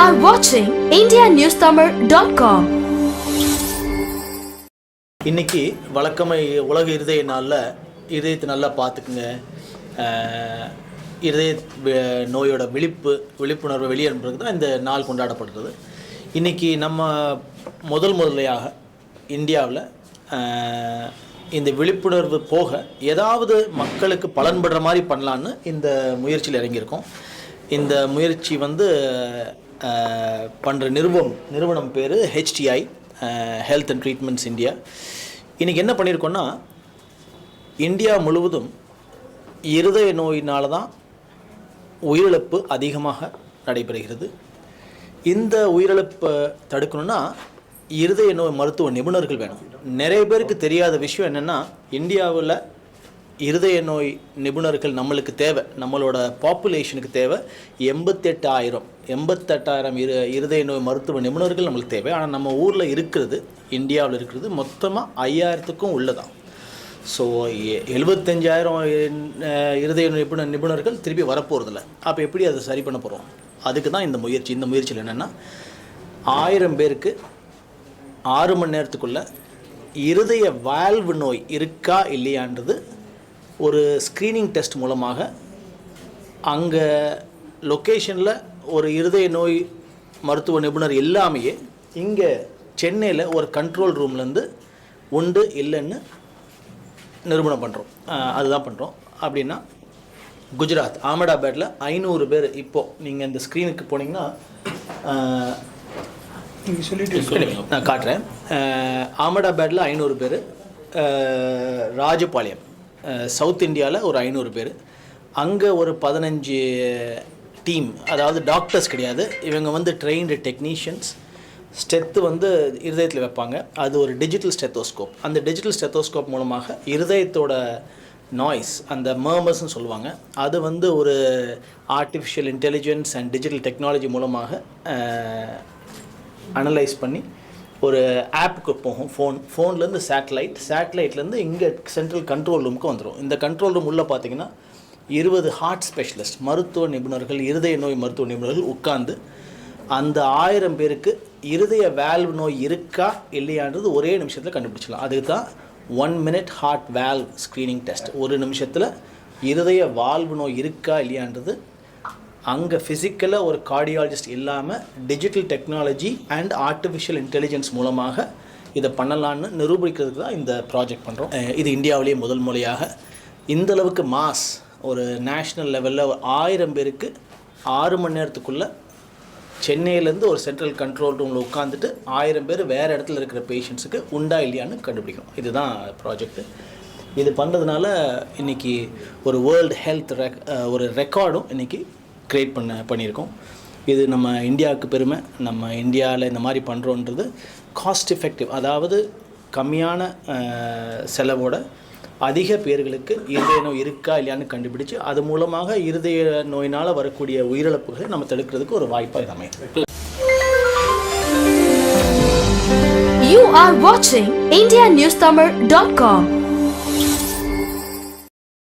are watching IndiaNewsTamil.com. இன்னைக்கு வழக்கமை உலக இருதய நாளில் இதயத்தை நல்லா பார்த்துக்குங்க. இருதய நோயோட விழிப்பு விழிப்புணர்வு வெளியேறுறது தான் இந்த நாள் கொண்டாடப்படுறது இன்றைக்கி நம்ம முதல் முதலையாக இந்தியாவில் இந்த விழிப்புணர்வு போக ஏதாவது மக்களுக்கு பலன்படுற மாதிரி பண்ணலான்னு இந்த முயற்சியில் இறங்கியிருக்கோம். இந்த முயற்சி வந்து பண்ணுற நிறுவனம் நிறுவனம் பேர் HTI health and treatments India இன்றைக்கி என்ன பண்ணியிருக்கோன்னா இந்தியா முழுவதும் இருதய நோயினால் தான் உயிரிழப்பு அதிகமாக நடைபெறுகிறது. இந்த உயிரிழப்பை தடுக்கணும்னா இருதய நோய் மருத்துவ நிபுணர்கள் வேணும். நிறைய பேருக்கு தெரியாத விஷயம் என்னென்னா இந்தியாவில் இருதய நோய் நிபுணர்கள் நம்மளுக்கு தேவை. நம்மளோட பாப்புலேஷனுக்கு தேவை. எண்பத்தெட்டாயிரம் எண்பத்தெட்டாயிரம் இரு இருதய நோய் மருத்துவ நிபுணர்கள் நம்மளுக்கு தேவை. ஆனால் நம்ம ஊரில் இருக்கிறது இந்தியாவில் இருக்கிறது மொத்தமாக ஐயாயிரத்துக்கும் உள்ளதான். ஸோ எழுபத்தஞ்சாயிரம் இருதய நிபுணர் நிபுணர்கள் திருப்பி வரப்போகிறதில்ல அப்போ எப்படி அதை சரி பண்ண போகிறோம் அதுக்கு தான் இந்த முயற்சி. இந்த முயற்சியில் என்னென்னா ஆயிரம் பேருக்கு ஆறு மணி நேரத்துக்குள்ளே இருதய வால்வு நோய் இருக்கா இல்லையான்றது ஒரு ஸ்க்ரீனிங் டெஸ்ட் மூலமாக அங்கே லொக்கேஷனில் ஒரு இருதய நோய் மருத்துவ நிபுணர் எல்லாமே இங்கே சென்னையில் ஒரு கண்ட்ரோல் ரூம்லேருந்து உண்டு இல்லைன்னு நிரூபணம் பண்ணுறோம் அதுதான் பண்ணுறோம் அப்படின்னா குஜராத் அகமதாபாத்தில் ஐநூறு பேர் இப்போது நீங்கள் இந்த ஸ்க்ரீனுக்கு போனீங்கன்னா ஆஹ், இல்லைங்க, நான் காட்டுறேன். அகமதாபாத்தில் ஐநூறு பேர் ராஜபாளையம். சவுத் இந்தியாவில் ஒரு ஐநூறு பேர். அங்கே ஒரு பதினஞ்சு டீம் அதாவது டாக்டர்ஸ் கிடையாது. இவங்க வந்து ட்ரெயின்டு டெக்னீஷியன்ஸ் ஸ்டெத்து வந்து இருதயத்தில் வைப்பாங்க. அது ஒரு டிஜிட்டல் ஸ்டெத்தோஸ்கோப் அந்த டிஜிட்டல் ஸ்டெத்தோஸ்கோப் மூலமாக இருதயத்தோட நாய்ஸ் அந்த மர்மர்ஸ்னு சொல்லுவாங்க அது வந்து ஒரு artificial intelligence and digital technology மூலமாக அனலைஸ் பண்ணி ஒரு ஆப்புக்கு போகும் ஃபோன் ஃபோன்லேருந்து சேட்டலைட் சேட்டலைட்லேருந்து இங்கே சென்ட்ரல் கண்ட்ரோல் ரூமுக்கு வந்துடும் இந்த கண்ட்ரோல் ரூம் உள்ளே பார்த்தீங்கன்னா இருபது ஹார்ட் ஸ்பெஷலிஸ்ட் மருத்துவ நிபுணர்கள் இருதய நோய் மருத்துவ நிபுணர்கள் உட்கார்ந்து அந்த ஆயிரம் பேருக்கு இருதய வேல்வ் நோய் இருக்கா இல்லையான்றது ஒரே நிமிஷத்தில் கண்டுபிடிச்சிடலாம். அதுக்கு தான் one minute heart valve screening test ஒரு நிமிஷத்தில் இருதய வால்வு நோய் இருக்கா இல்லையான்றது அங்கே ஃபிசிக்கலாக ஒரு கார்டியாலஜிஸ்ட் இல்லாமல் digital technology and artificial intelligence மூலமாக இதை பண்ணலான்னு நிரூபிக்கிறதுக்கு தான் இந்த ப்ராஜெக்ட் பண்ணுறோம் இது இந்தியாவிலேயே முதல் முறையாக. இந்த அளவுக்கு மாஸ் ஒரு நேஷ்னல் லெவலில் ஆயிரம் பேருக்கு ஆறு மணி நேரத்துக்குள்ளே சென்னையிலேருந்து ஒரு சென்ட்ரல் கண்ட்ரோல் ரூமில் உட்காந்துட்டு ஆயிரம் பேர் வேறு இடத்துல இருக்கிற பேஷண்ட்ஸுக்கு உண்டா இல்லையான்னு கண்டுபிடிக்கணும். இதுதான் ப்ராஜெக்ட்டு இது பண்ணுறதுனால இன்றைக்கி ஒரு வேர்ல்டு ஹெல்த் ரெக் ஒரு ரெக்கார்டும் இன்றைக்கி க்ரியேட் பண்ண பண்ணியிருக்கோம். இது நம்ம இந்தியாவுக்கு பெருமை. நம்ம இந்தியாவில் இந்த மாதிரி பண்ணுறோன்றது காஸ்ட் எஃபெக்டிவ் அதாவது கம்மியான செலவோட அதிக பேர்களுக்கு இருதய நோய் இருக்கா இல்லையான்னு கண்டுபிடிச்சு அது மூலமாக இருதய நோயினால் வரக்கூடிய உயிரிழப்புகளை நம்ம தடுக்கிறதுக்கு ஒரு வாய்ப்பாக இது அமையும் You are watching IndiaNewsTamil.com.